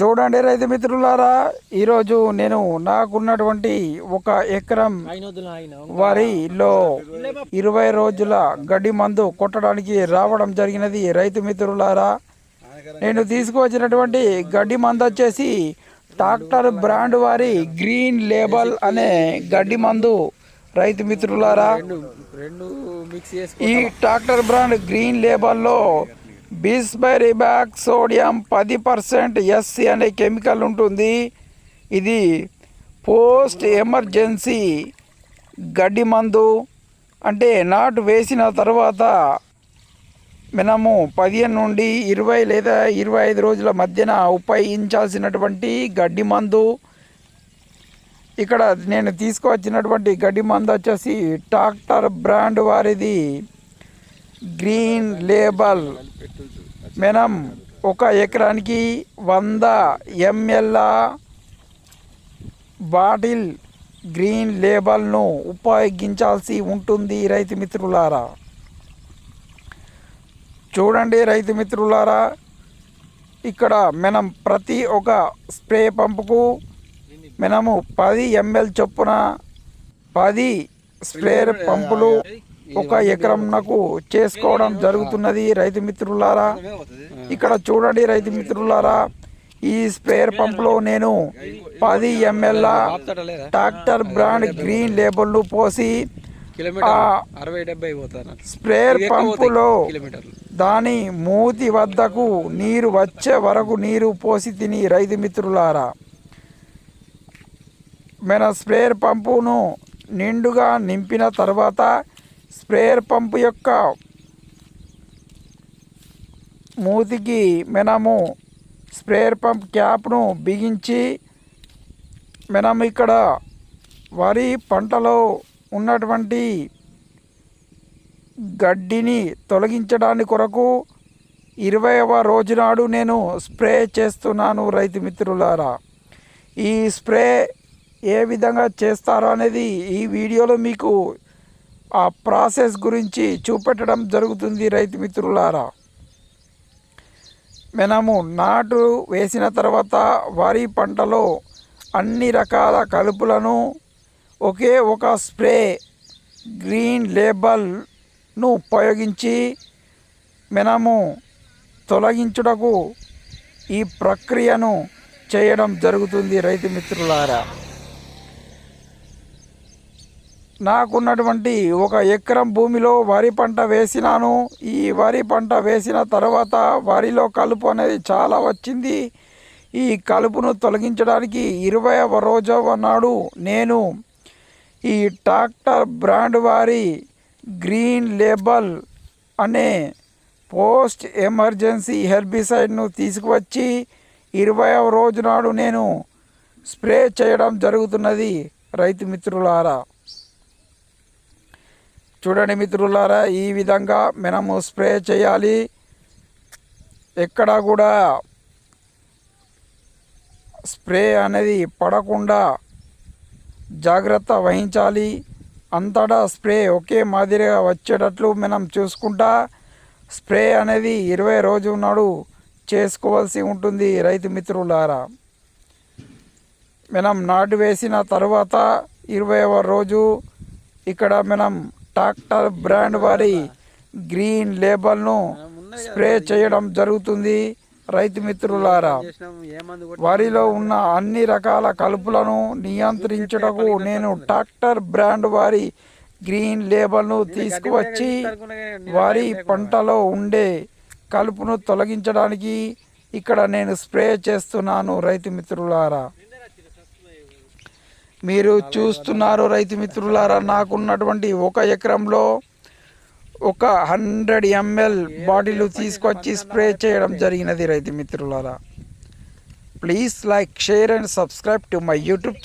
చూడండి రైతు మిత్రులారా ఈరోజు నేను నాకున్నటువంటి ఒక ఎకరం వరిలో ఇరవై రోజుల గడ్డి మందు కొట్టడానికి రావడం జరిగినది రైతు మిత్రులారా. నేను తీసుకువచ్చినటువంటి గడ్డి మందు వచ్చేసి డాక్టర్ బ్రాండ్ వారి గ్రీన్ లేబల్ అనే గడ్డి మందు రైతు మిత్రులారా. ఈ డాక్టర్ బ్రాండ్ గ్రీన్ లేబల్లో బిస్బెరిబాక్ సోడియం పది పర్సెంట్ ఎస్సి అనే కెమికల్ ఉంటుంది. ఇది పోస్ట్ ఎమర్జెన్సీ గడ్డి మందు. అంటే నాటు వేసిన తర్వాత మనము పదిహేను నుండి ఇరవై లేదా ఇరవై ఐదు రోజుల మధ్యన ఉపయోగించాల్సినటువంటి గడ్డి మందు. ఇక్కడ నేను తీసుకువచ్చినటువంటి గడ్డి మందు వచ్చేసి డాక్టర్ బ్రాండ్ వారిది గ్రీన్ లేబల్. మనం ఒక ఎకరానికి వంద ఎంఎల్ బాటిల్ గ్రీన్ లేబల్ను ఉపయోగించాల్సి ఉంటుంది రైతు మిత్రులారా. చూడండి రైతు మిత్రులారా ఇక్కడ మనం ప్రతి ఒక స్ప్రే పంపుకు మనము పది ఎంఎల్ చొప్పున పది స్ప్రేయర్ పంపులు ఒక ఎకరంనకు చేసుకోవడం జరుగుతున్నది రైతు మిత్రులారా. ఇక్కడ చూడండి రైతు మిత్రులారా ఈ స్ప్రేయర్ పంపులో నేను పది ఎంఎల్ లేదా డాక్టర్ బ్రాండ్ గ్రీన్ లేబుల్ను పోసి స్ప్రేయర్ పంపులో దాని మూతి వద్దకు నీరు వచ్చే వరకు నీరు పోసి తిని రైతు మిత్రులారా. మన స్ప్రేయర్ పంపును నిండుగా నింపిన తర్వాత స్ప్రేయర్ పంపు యొక్క మూతికి మెనము స్ప్రేయర్ పంప్ క్యాప్ను బిగించి మనం ఇక్కడ వరి పంటలో ఉన్నటువంటి గడ్డిని తొలగించడానికి కొరకు ఇరవైవ రోజు నాడు నేను స్ప్రే చేస్తున్నాను రైతు మిత్రులారా. ఈ స్ప్రే ఏ విధంగా చేస్తారో అనేది ఈ వీడియోలో మీకు ఆ ప్రాసెస్ గురించి చూపెట్టడం జరుగుతుంది రైతు మిత్రులారా. మనము నాటు వేసిన తర్వాత వరి పంటలో అన్ని రకాల కలుపులను ఒకే ఒక స్ప్రే గ్రీన్ లేబల్ను ఉపయోగించి మనము తొలగించుటకు ఈ ప్రక్రియను చేయడం జరుగుతుంది రైతు మిత్రులారా. నాకున్నటువంటి ఒక ఎకరం భూమిలో వరి పంట వేసినాను. ఈ వరి పంట వేసిన తర్వాత వరిలో కలుపు అనేది చాలా వచ్చింది. ఈ కలుపును తొలగించడానికి ఇరవై రోజవ నాడు నేను ఈ ట్రాక్టర్ బ్రాండ్ వారి గ్రీన్ లేబల్ అనే పోస్ట్ ఎమర్జెన్సీ హెర్బిసైడ్ను తీసుకువచ్చి ఇరవైవ రోజు నాడు నేను స్ప్రే చేయడం జరుగుతున్నది. రైతు మిత్రులారా చూడండి మిత్రులారా ఈ విధంగా మనము స్ప్రే చేయాలి. ఎక్కడ కూడా స్ప్రే అనేది పడకుండా జాగ్రత్త వహించాలి. అంతటా స్ప్రే ఒకే మాదిరిగా వచ్చేటట్లు మనం చూసుకుంటా స్ప్రే అనేది ఇరవై రోజు నాడు చేసుకోవాల్సి ఉంటుంది రైతు మిత్రులారా. మనం నాటు వేసిన తర్వాత ఇరవైవ రోజు ఇక్కడ మనం టాక్టర్ బ్రాండ్ వారి గ్రీన్ లేబల్ను స్ప్రే చేయడం జరుగుతుంది. రైతు మిత్రులారా వరిలో వారిలో ఉన్న అన్ని రకాల కలుపులను నియంత్రించుటకు నేను టాక్టర్ బ్రాండ్ వారి గ్రీన్ లేబల్ను తీసుకువచ్చి వారి పంటలో ఉండే కలుపును తొలగించడానికి ఇక్కడ నేను స్ప్రే చేస్తున్నాను. రైతు మిత్రులారా మీరు చూస్తున్నారు రైతు మిత్రులారా నాకున్నటువంటి ఒక ఎకరంలో ఒక హండ్రెడ్ ఎంఎల్ బాటిల్ తీసుకొచ్చి స్ప్రే చేయడం జరిగినది రైతు మిత్రులారా. Please like share and subscribe to my YouTube